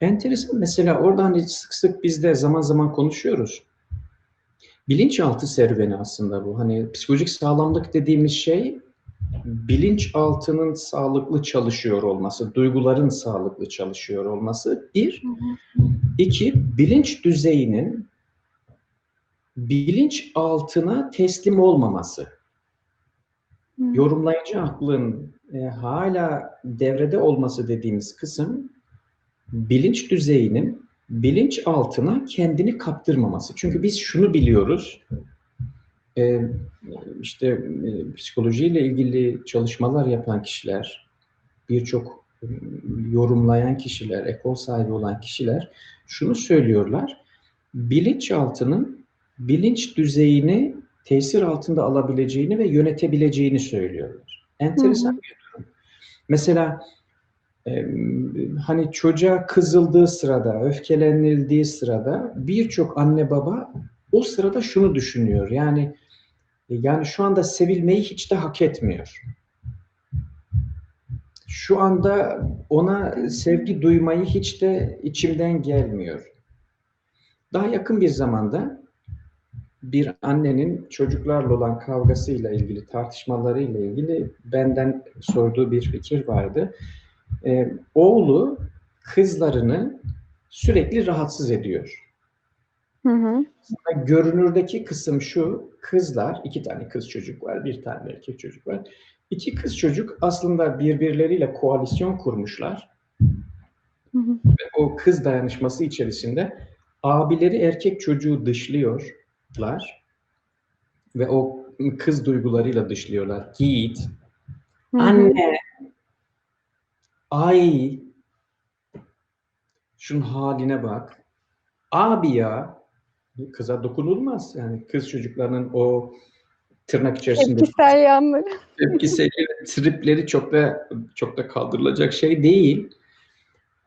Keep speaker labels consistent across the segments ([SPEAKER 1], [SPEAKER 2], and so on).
[SPEAKER 1] enteresan mesela oradan hani sık sık biz de zaman zaman konuşuyoruz. Bilinçaltı serüveni aslında bu. Hani psikolojik sağlamlık dediğimiz şey bilinçaltının sağlıklı çalışıyor olması, duyguların sağlıklı çalışıyor olması bir. iki bilinç düzeyinin bilinç altına teslim olmaması. Yorumlayıcı aklın e, hala devrede olması dediğimiz kısım bilinç düzeyinin bilinç altına kendini kaptırmaması. Çünkü biz şunu biliyoruz. E, işte e, psikolojiyle ilgili çalışmalar yapan kişiler, birçok e, yorumlayan kişiler, ekol sahibi olan kişiler şunu söylüyorlar. Bilinçaltının bilinç düzeyini tesir altında alabileceğini ve yönetebileceğini söylüyorlar. Enteresan bir durum. Mesela hani çocuğa kızıldığı sırada, öfkelenildiği sırada birçok anne baba o sırada şunu düşünüyor. Yani yani şu anda sevilmeyi hiç de hak etmiyor. Şu anda ona sevgi duymayı hiç de içimden gelmiyor. Daha yakın bir zamanda bir annenin çocuklarla olan kavgasıyla ilgili, tartışmalarıyla ilgili benden sorduğu bir fikir vardı. Ee, oğlu kızlarını sürekli rahatsız ediyor.
[SPEAKER 2] Hı hı.
[SPEAKER 1] Görünürdeki kısım şu, kızlar, iki tane kız çocuk var, bir tane erkek çocuk var. İki kız çocuk aslında birbirleriyle koalisyon kurmuşlar.
[SPEAKER 2] Hı hı.
[SPEAKER 1] Ve o kız dayanışması içerisinde abileri erkek çocuğu dışlıyorlar. Ve o kız duygularıyla dışlıyorlar. Git, anne, ay, şunun haline bak. Abi ya, kıza dokunulmaz. Yani kız çocuklarının o tırnak içerisinde
[SPEAKER 2] Tepkisel yanları.
[SPEAKER 1] tepkiseli tripleri çok da çok da kaldırılacak şey değil.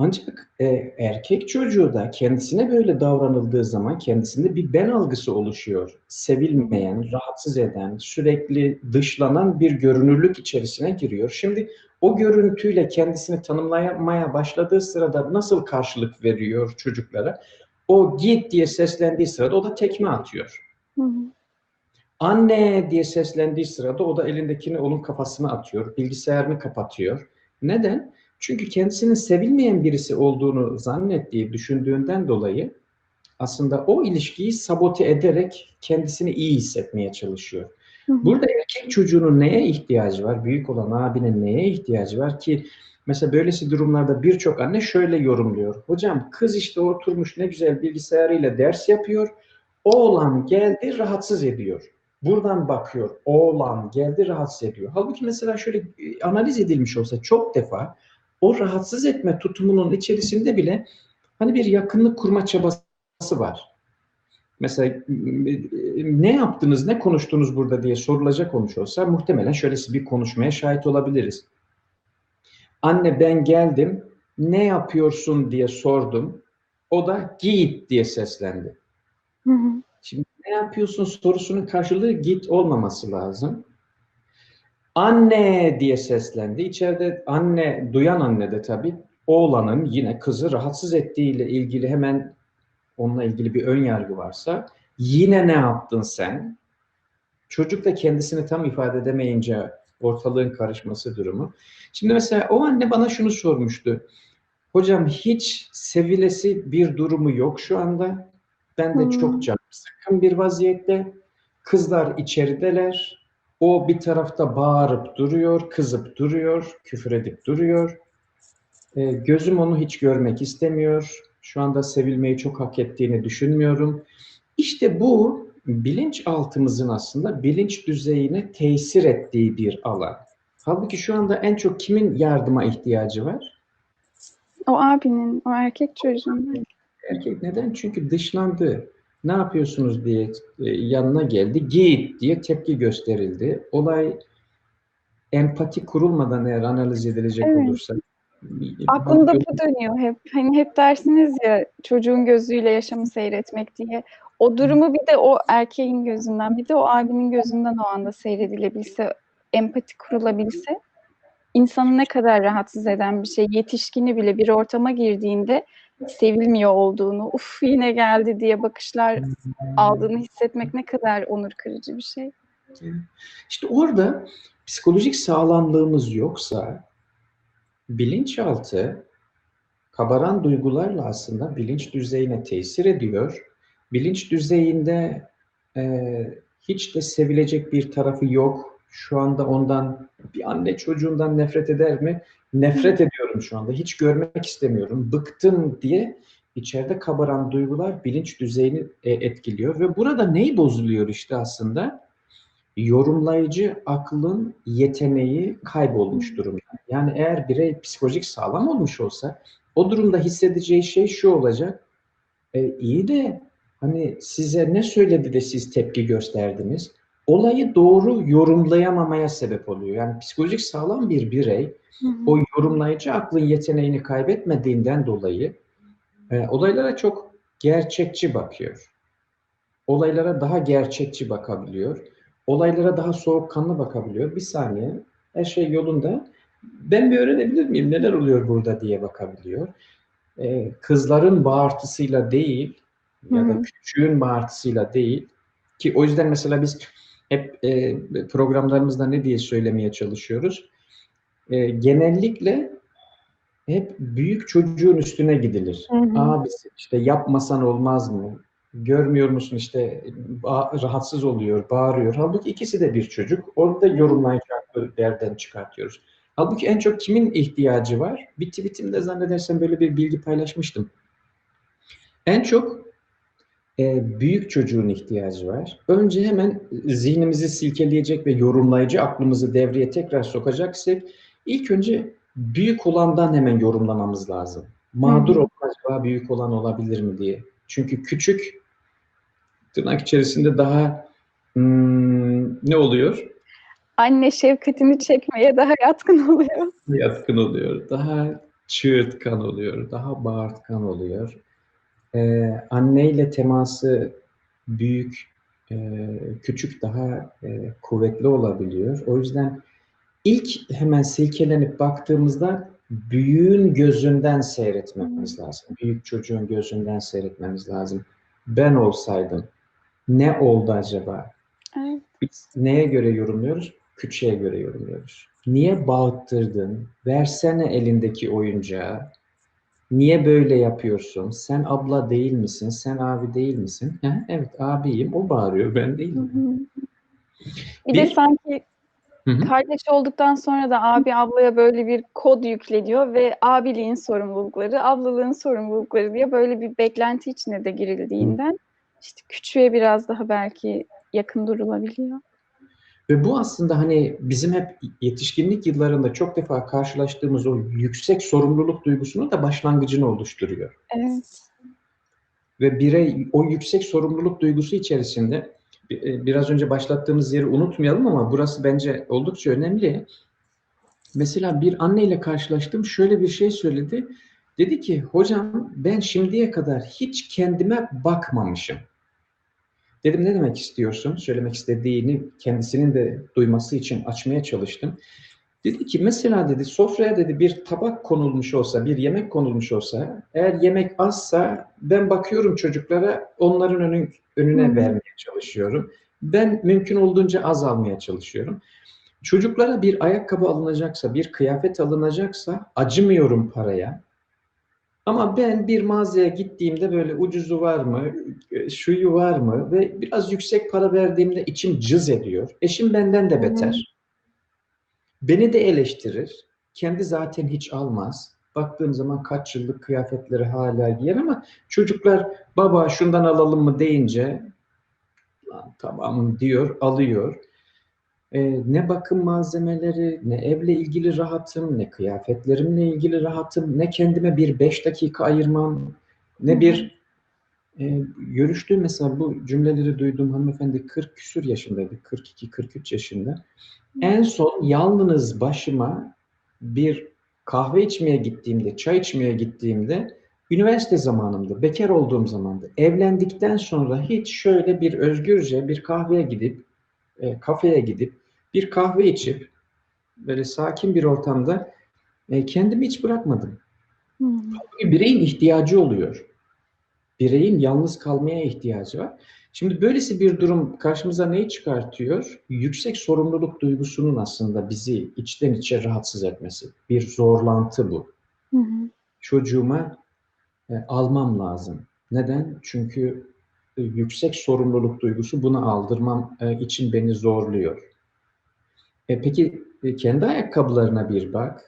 [SPEAKER 1] Ancak e, erkek çocuğu da kendisine böyle davranıldığı zaman kendisinde bir ben algısı oluşuyor. Sevilmeyen, rahatsız eden, sürekli dışlanan bir görünürlük içerisine giriyor. Şimdi o görüntüyle kendisini tanımlamaya başladığı sırada nasıl karşılık veriyor çocuklara? O git diye seslendiği sırada o da tekme atıyor.
[SPEAKER 2] Hı hı.
[SPEAKER 1] Anne diye seslendiği sırada o da elindekini onun kafasına atıyor. Bilgisayarını kapatıyor. Neden? Çünkü kendisinin sevilmeyen birisi olduğunu zannettiği, düşündüğünden dolayı aslında o ilişkiyi sabote ederek kendisini iyi hissetmeye çalışıyor. Burada erkek çocuğunun neye ihtiyacı var? Büyük olan abinin neye ihtiyacı var ki mesela böylesi durumlarda birçok anne şöyle yorumluyor. Hocam kız işte oturmuş ne güzel bilgisayarıyla ders yapıyor. Oğlan geldi rahatsız ediyor. Buradan bakıyor. Oğlan geldi rahatsız ediyor. Halbuki mesela şöyle e, analiz edilmiş olsa çok defa o rahatsız etme tutumunun içerisinde bile hani bir yakınlık kurma çabası var. Mesela ne yaptınız, ne konuştunuz burada diye sorulacak olmuş olsa muhtemelen şöylesi bir konuşmaya şahit olabiliriz. Anne ben geldim, ne yapıyorsun diye sordum. O da git diye seslendi.
[SPEAKER 2] Hı hı.
[SPEAKER 1] Şimdi ne yapıyorsun sorusunun karşılığı git olmaması lazım. Anne diye seslendi. İçeride anne, duyan anne de tabii oğlanın yine kızı rahatsız ettiğiyle ilgili hemen onunla ilgili bir ön yargı varsa yine ne yaptın sen? Çocuk da kendisini tam ifade edemeyince ortalığın karışması durumu. Şimdi mesela o anne bana şunu sormuştu. Hocam hiç sevilesi bir durumu yok şu anda. Ben de
[SPEAKER 2] Hmm.
[SPEAKER 1] çok canım sıkkın bir vaziyette. Kızlar içerideler. O bir tarafta bağırıp duruyor, kızıp duruyor, küfür edip duruyor. E, gözüm onu hiç görmek istemiyor. Şu anda sevilmeyi çok hak ettiğini düşünmüyorum. İşte bu bilinçaltımızın aslında bilinç düzeyine tesir ettiği bir alan. Halbuki şu anda en çok kimin yardıma ihtiyacı var?
[SPEAKER 2] O abinin, o erkek çocuğun.
[SPEAKER 1] Erkek neden? Çünkü dışlandı. Ne yapıyorsunuz diye e, yanına geldi. Git diye tepki gösterildi. Olay empati kurulmadan eğer analiz edilecek
[SPEAKER 2] Evet.
[SPEAKER 1] olursa
[SPEAKER 2] Aklımda bu dönüyor hep. Hani hep dersiniz ya çocuğun gözüyle yaşamı seyretmek diye. O durumu bir de o erkeğin gözünden, bir de o abinin gözünden o anda seyredilebilse, empati kurulabilse insanı ne kadar rahatsız eden bir şey. Yetişkini bile bir ortama girdiğinde sevilmiyor olduğunu, uf yine geldi diye bakışlar aldığını hissetmek ne kadar onur kırıcı bir şey.
[SPEAKER 1] İşte orada psikolojik sağlamlığımız yoksa bilinçaltı kabaran duygularla aslında bilinç düzeyine tesir ediyor. Bilinç düzeyinde e, hiç de sevilecek bir tarafı yok. Şu anda ondan bir anne çocuğundan nefret eder mi? Nefret ediyorum şu anda. Hiç görmek istemiyorum. Bıktım diye içeride kabaran duygular bilinç düzeyini e, etkiliyor ve burada neyi bozuluyor işte aslında? Yorumlayıcı aklın yeteneği kaybolmuş durumda. Yani eğer birey psikolojik sağlam olmuş olsa o durumda hissedeceği şey şu olacak. E, iyi de hani size ne söyledi de siz tepki gösterdiniz? Olayı doğru yorumlayamamaya sebep oluyor. Yani psikolojik sağlam bir birey o yorumlayıcı aklın yeteneğini kaybetmediğinden dolayı e, olaylara çok gerçekçi bakıyor. Olaylara daha gerçekçi bakabiliyor. Olaylara daha soğukkanlı bakabiliyor. Bir saniye her şey yolunda. Ben bir öğrenebilir miyim? Neler oluyor burada diye bakabiliyor. E, kızların bağırtısıyla değil ya da küçüğün bağırtısıyla değil ki o yüzden mesela biz hep e, programlarımızda ne diye söylemeye çalışıyoruz? E, genellikle hep büyük çocuğun üstüne gidilir.
[SPEAKER 2] Hı hı.
[SPEAKER 1] Abisi işte yapmasan olmaz mı? Görmüyor musun işte rahatsız oluyor, bağırıyor. Halbuki ikisi de bir çocuk. Orada yorumlayıcı aklı yerden çıkartıyoruz. Halbuki en çok kimin ihtiyacı var? Bir tweetimde zannedersem böyle bir bilgi paylaşmıştım. En çok e, büyük çocuğun ihtiyacı var. Önce hemen zihnimizi silkeleyecek ve yorumlayıcı aklımızı devreye tekrar sokacaksak ilk önce büyük olandan hemen yorumlamamız lazım. Mağdur olan acaba büyük olan olabilir mi diye. Çünkü küçük tırnak içerisinde daha hmm, ne oluyor?
[SPEAKER 2] Anne şefkatini çekmeye daha yatkın oluyor.
[SPEAKER 1] Yatkın oluyor. Daha çığırtkan oluyor. Daha bağırtkan oluyor. Ee, anneyle teması büyük, e, küçük daha e, kuvvetli olabiliyor. O yüzden ilk hemen silkelenip baktığımızda büyüğün gözünden seyretmemiz lazım. Büyük çocuğun gözünden seyretmemiz lazım. Ben olsaydım ne oldu acaba?
[SPEAKER 2] Evet.
[SPEAKER 1] Biz neye göre yorumluyoruz? Küçüğe göre yorumluyoruz. Niye bağıttırdın? Versene elindeki oyuncağı. Niye böyle yapıyorsun? Sen abla değil misin? Sen abi değil misin? He, evet abiyim. O bağırıyor. Ben değilim.
[SPEAKER 2] hı. Bir de
[SPEAKER 1] Bir-
[SPEAKER 2] sanki
[SPEAKER 1] hı.
[SPEAKER 2] kardeş olduktan sonra da abi ablaya böyle bir kod yükleniyor ve abiliğin sorumlulukları, ablalığın sorumlulukları diye böyle bir beklenti içine de girildiğinden işte küçüğe biraz daha belki yakın durulabiliyor.
[SPEAKER 1] Ve bu aslında hani bizim hep yetişkinlik yıllarında çok defa karşılaştığımız o yüksek sorumluluk duygusunu da başlangıcını oluşturuyor.
[SPEAKER 2] Evet.
[SPEAKER 1] Ve birey o yüksek sorumluluk duygusu içerisinde bi- e, biraz önce başlattığımız yeri unutmayalım ama burası bence oldukça önemli. Mesela bir anneyle karşılaştım şöyle bir şey söyledi. Dedi ki hocam ben şimdiye kadar hiç kendime bakmamışım. Dedim ne demek istiyorsun? Söylemek istediğini kendisinin de duyması için açmaya çalıştım. Dedi ki mesela dedi sofraya dedi bir tabak konulmuş olsa, bir yemek konulmuş olsa, eğer yemek azsa ben bakıyorum çocuklara onların önün, önüne
[SPEAKER 2] hı.
[SPEAKER 1] vermeye çalışıyorum. Ben mümkün olduğunca az almaya çalışıyorum. Çocuklara bir ayakkabı alınacaksa, bir kıyafet alınacaksa acımıyorum paraya. Ama ben bir mağazaya gittiğimde böyle ucuzu var mı, e, şuyu var mı ve biraz yüksek para verdiğimde içim cız ediyor. Eşim benden de beter. Beni de eleştirir. Kendi zaten hiç almaz. Baktığım zaman kaç yıllık kıyafetleri hala giyer ama çocuklar baba şundan alalım mı deyince "Lan tamam diyor, alıyor. Ee, ne bakım malzemeleri, ne evle ilgili rahatım, ne kıyafetlerimle ilgili rahatım, ne kendime bir beş dakika ayırmam, ne bir e, görüştüğüm mesela bu cümleleri duyduğum hanımefendi 40 küsür yaşındaydı, 42-43 yaşında. En son yalnız başıma bir kahve içmeye gittiğimde, çay içmeye gittiğimde üniversite zamanımda, bekar olduğum zamandı. Evlendikten sonra hiç şöyle bir özgürce bir kahveye gidip, e, kafeye gidip bir kahve içip böyle sakin bir ortamda e, kendimi hiç bırakmadım. Bir bireyin ihtiyacı oluyor. Bireyin yalnız kalmaya ihtiyacı var. Şimdi böylesi bir durum karşımıza neyi çıkartıyor? Yüksek sorumluluk duygusunun aslında bizi içten içe rahatsız etmesi. Bir zorlantı bu.
[SPEAKER 2] Hı hı.
[SPEAKER 1] Çocuğuma e, almam lazım. Neden? Çünkü yüksek sorumluluk duygusu bunu aldırmam e, için beni zorluyor. E, peki e, kendi ayakkabılarına bir bak.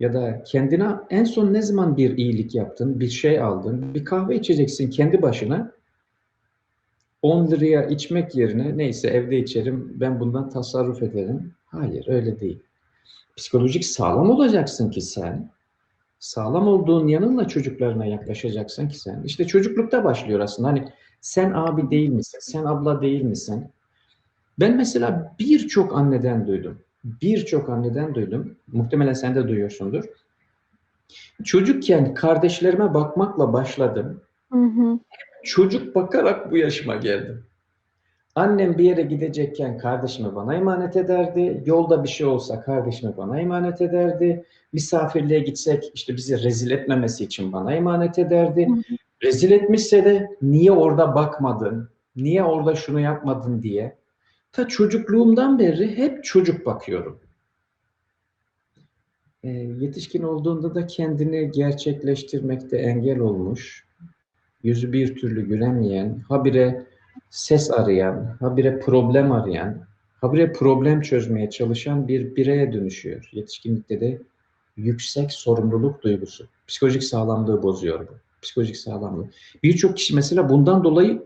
[SPEAKER 1] Ya da kendine en son ne zaman bir iyilik yaptın, bir şey aldın, bir kahve içeceksin kendi başına. 10 liraya içmek yerine neyse evde içerim, ben bundan tasarruf ederim. Hayır, öyle değil. Psikolojik sağlam olacaksın ki sen. Sağlam olduğun yanınla çocuklarına yaklaşacaksın ki sen. İşte çocuklukta başlıyor aslında. Hani sen abi değil misin, sen abla değil misin? Ben mesela birçok anneden duydum. Birçok anneden duydum. Muhtemelen sen de duyuyorsundur. Çocukken kardeşlerime bakmakla başladım.
[SPEAKER 2] Hı hı.
[SPEAKER 1] Çocuk bakarak bu yaşıma geldim. Annem bir yere gidecekken kardeşimi bana emanet ederdi. Yolda bir şey olsa kardeşimi bana emanet ederdi. Misafirliğe gitsek işte bizi rezil etmemesi için bana emanet ederdi.
[SPEAKER 2] Hı hı.
[SPEAKER 1] Rezil etmişse de niye orada bakmadın, niye orada şunu yapmadın diye. Ta çocukluğumdan beri hep çocuk bakıyorum. E, yetişkin olduğunda da kendini gerçekleştirmekte engel olmuş, yüzü bir türlü gülemeyen, habire ses arayan, habire problem arayan, habire problem çözmeye çalışan bir bireye dönüşüyor. Yetişkinlikte de yüksek sorumluluk duygusu. Psikolojik sağlamlığı bozuyor bu. Psikolojik sağlamlığı. Birçok kişi mesela bundan dolayı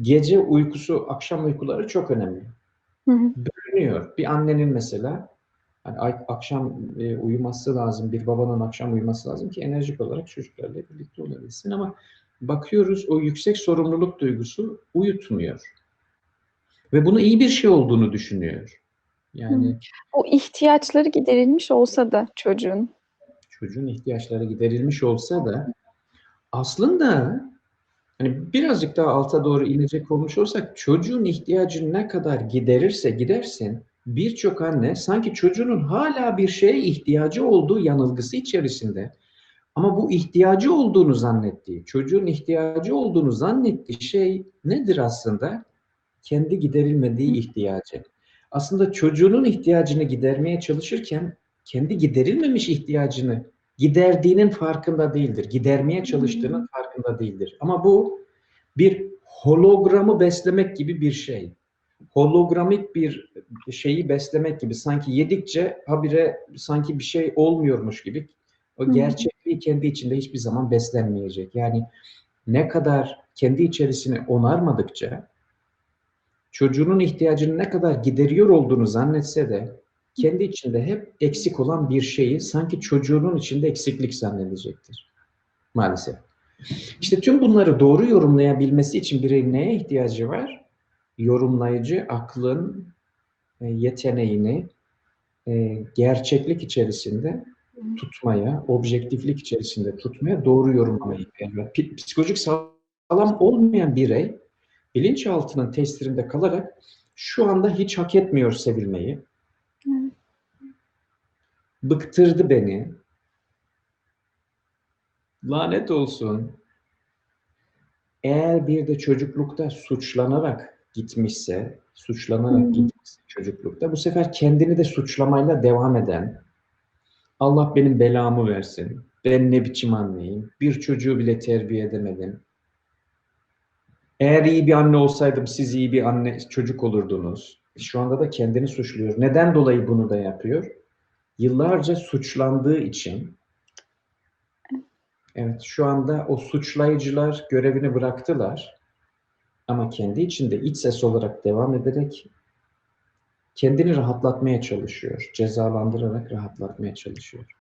[SPEAKER 1] gece uykusu, akşam uykuları çok önemli.
[SPEAKER 2] Hı hı.
[SPEAKER 1] Bölünüyor. Bir annenin mesela hani akşam e, uyuması lazım, bir babanın akşam uyuması lazım ki enerjik olarak çocuklarla birlikte olabilsin ama bakıyoruz o yüksek sorumluluk duygusu uyutmuyor. Ve bunu iyi bir şey olduğunu düşünüyor. Yani
[SPEAKER 2] O ihtiyaçları giderilmiş olsa da çocuğun.
[SPEAKER 1] çocuğun ihtiyaçları giderilmiş olsa da aslında hani birazcık daha alta doğru inecek olmuş olsak çocuğun ihtiyacını ne kadar giderirse gidersin birçok anne sanki çocuğunun hala bir şeye ihtiyacı olduğu yanılgısı içerisinde ama bu ihtiyacı olduğunu zannettiği, çocuğun ihtiyacı olduğunu zannettiği şey nedir aslında? Kendi giderilmediği ihtiyacı. Aslında çocuğunun ihtiyacını gidermeye çalışırken kendi giderilmemiş ihtiyacını giderdiğinin farkında değildir. Gidermeye çalıştığının farkında değildir. Ama bu bir hologramı beslemek gibi bir şey. Hologramik bir şeyi beslemek gibi. Sanki yedikçe habire sanki bir şey olmuyormuş gibi. O gerçekliği kendi içinde hiçbir zaman beslenmeyecek. Yani ne kadar kendi içerisine onarmadıkça çocuğunun ihtiyacını ne kadar gideriyor olduğunu zannetse de kendi içinde hep eksik olan bir şeyi sanki çocuğunun içinde eksiklik zannedecektir. Maalesef. İşte tüm bunları doğru yorumlayabilmesi için bireyin neye ihtiyacı var? Yorumlayıcı aklın e, yeteneğini e, gerçeklik içerisinde tutmaya, objektiflik içerisinde tutmaya, doğru yorumlamaya ihtiyacı Psikolojik sağlam olmayan birey bilinçaltının tesirinde kalarak şu anda hiç hak etmiyor sevilmeyi. Bıktırdı beni. Lanet olsun. Eğer bir de çocuklukta suçlanarak gitmişse, suçlanarak gitmişse çocuklukta bu sefer kendini de suçlamayla devam eden Allah benim belamı versin. Ben ne biçim anneyim. Bir çocuğu bile terbiye edemedim. Eğer iyi bir anne olsaydım siz iyi bir anne çocuk olurdunuz. Şu anda da kendini suçluyor. Neden dolayı bunu da yapıyor? Yıllarca suçlandığı için Evet, şu anda o suçlayıcılar görevini bıraktılar. Ama kendi içinde iç ses olarak devam ederek kendini rahatlatmaya çalışıyor. Cezalandırarak rahatlatmaya çalışıyor.